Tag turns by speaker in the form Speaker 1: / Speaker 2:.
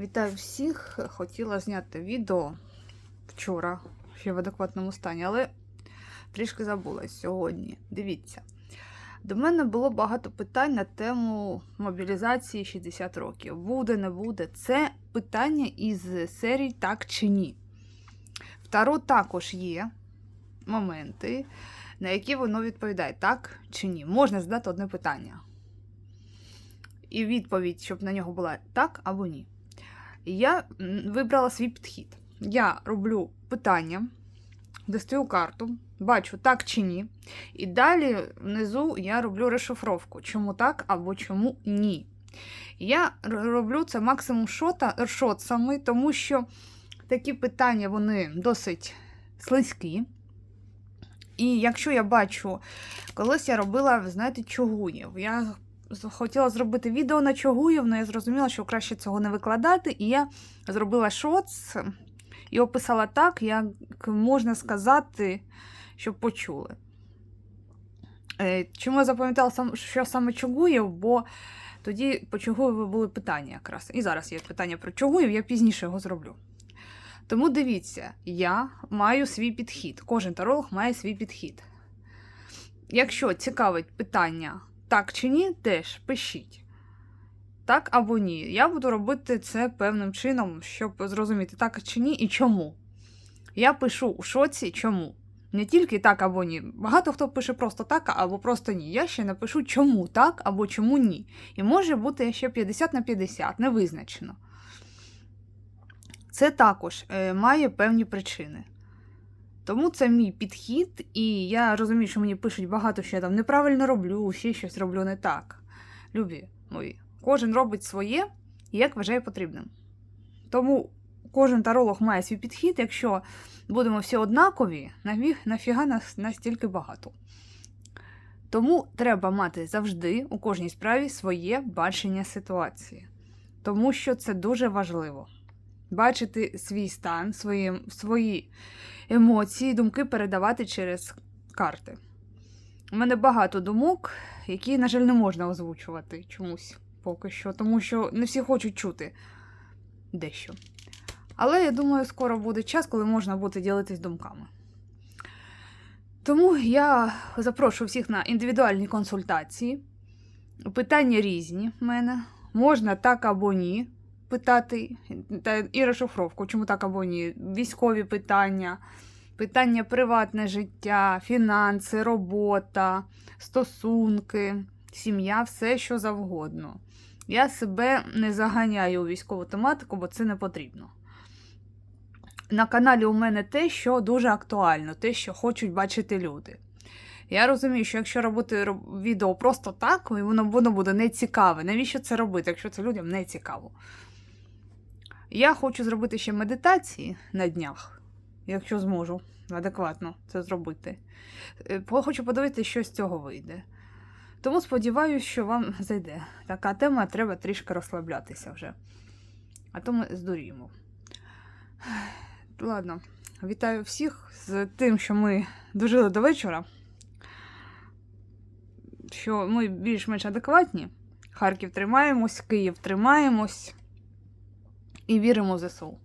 Speaker 1: Вітаю всіх! Хотіла зняти відео вчора, ще в адекватному стані, але трішки забула сьогодні. Дивіться. До мене було багато питань на тему мобілізації 60 років. Буде, не буде. Це питання із серії так чи ні. В Таро також є моменти, на які воно відповідає так чи ні. Можна задати одне питання. І відповідь, щоб на нього була так або ні. Я вибрала свій підхід. Я роблю питання, достаю карту, бачу так чи ні. І далі внизу я роблю розшифровку, чому так або чому ні. Я роблю це максимум шота, шотсами, тому що такі питання вони досить слизькі. І якщо я бачу, колись я робила, знаєте, чугуїв. Я хотіла зробити відео на чугуїв, але я зрозуміла, що краще цього не викладати. І я зробила шоц і описала так, як можна сказати, щоб почули. Е, Чому я запам'ятала, що саме Чугуєв, бо тоді по Чугуєву були питання якраз. І зараз є питання про Чугуєв, я пізніше його зроблю. Тому дивіться, я маю свій підхід. Кожен таролог має свій підхід. Якщо цікавить питання так чи ні, теж пишіть. Так або ні. Я буду робити це певним чином, щоб зрозуміти, так чи ні і чому. Я пишу у шоці чому. Не тільки так або ні. Багато хто пише просто так або просто ні. Я ще напишу чому так або чому ні. І може бути ще 50 на 50, не визначено. Це також е, має певні причини. Тому це мій підхід, і я розумію, що мені пишуть багато, що я там неправильно роблю, ще щось роблю не так. Любі мої, кожен робить своє, як вважає потрібним. Тому кожен таролог має свій підхід. Якщо будемо всі однакові, нафіга нас настільки багато. Тому треба мати завжди у кожній справі своє бачення ситуації. Тому що це дуже важливо. Бачити свій стан, свої, свої емоції, думки передавати через карти. У мене багато думок, які, на жаль, не можна озвучувати чомусь поки що, тому що не всі хочуть чути дещо. Але я думаю, скоро буде час, коли можна буде ділитись думками. Тому я запрошую всіх на індивідуальні консультації. Питання різні в мене. Можна так або ні питати, та і розшифровку, чому так або ні. Військові питання, питання приватне життя, фінанси, робота, стосунки, сім'я, все що завгодно. Я себе не заганяю у військову тематику, бо це не потрібно. На каналі у мене те, що дуже актуально, те, що хочуть бачити люди. Я розумію, що якщо робити відео просто так, воно, воно буде нецікаве. Навіщо це робити, якщо це людям не цікаво? Я хочу зробити ще медитації на днях, якщо зможу адекватно це зробити. Е, Хочу подивитися, що з цього вийде. Тому сподіваюся, що вам зайде. Така тема треба трішки розслаблятися вже. А то ми здуріємо. Ладно, вітаю всіх з тим, що ми дожили до вечора. Що ми більш-менш адекватні. Харків тримаємось, Київ тримаємось і віримо в ЗСУ.